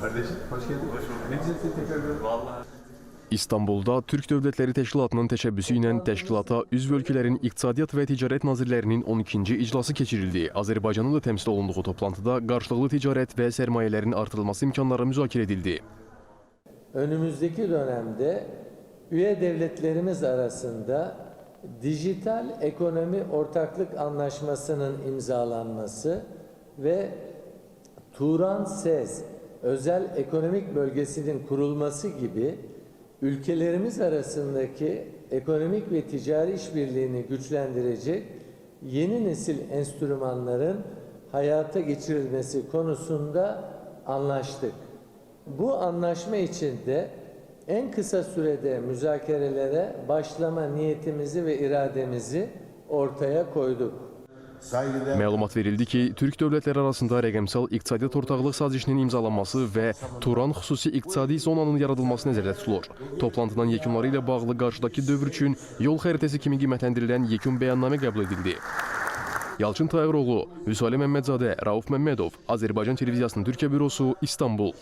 Kardeşim hoş geldin. Hoş bulduk. Ne güzel tekrar. Vallahi. İstanbulda Türk Dövlətləri Təşkilatının təşəbbüsü ilə təşkilata üzv ölkələrin İqtisadiyyat və Ticarət nazirlərinin 12-ci iclası keçirildi. Azərbaycanın da təmsil olunduğu toplantıda qarşılıqlı ticarət və sərmayələrin artırılması imkanları müzakirə edildi. önümüzdeki dönemde üye devletlerimiz arasında dijital ekonomi ortaklık anlaşmasının imzalanması ve Turan SEZ özel ekonomik bölgesinin kurulması gibi ülkelerimiz arasındaki ekonomik ve ticari işbirliğini güçlendirecek yeni nesil enstrümanların hayata geçirilmesi konusunda anlaştık. Bu anlaşma içinde en kısa sürede müzakerelere başlama niyetimizi ve irademizi ortaya koyduk. Məlumat verildi ki, Türk dövlətləri arasında rəqəmsal iqtisadiyyat ortaqlıq sazişinin imzalanması və Turan xüsusi iqtisadi zonanın yaradılması nəzərdə tutulur. Toplantının yekunları ilə bağlı qarşıdakı dövr üçün yol xəritəsi kimi qiymətləndirilən yekun bəyannamə qəbul edildi. Yalçın Tayıroğlu, Vüsali Məmmədzadə, Rauf Məmmədov, Azərbaycan Televiziyasının Türkiyə bürosu, İstanbul.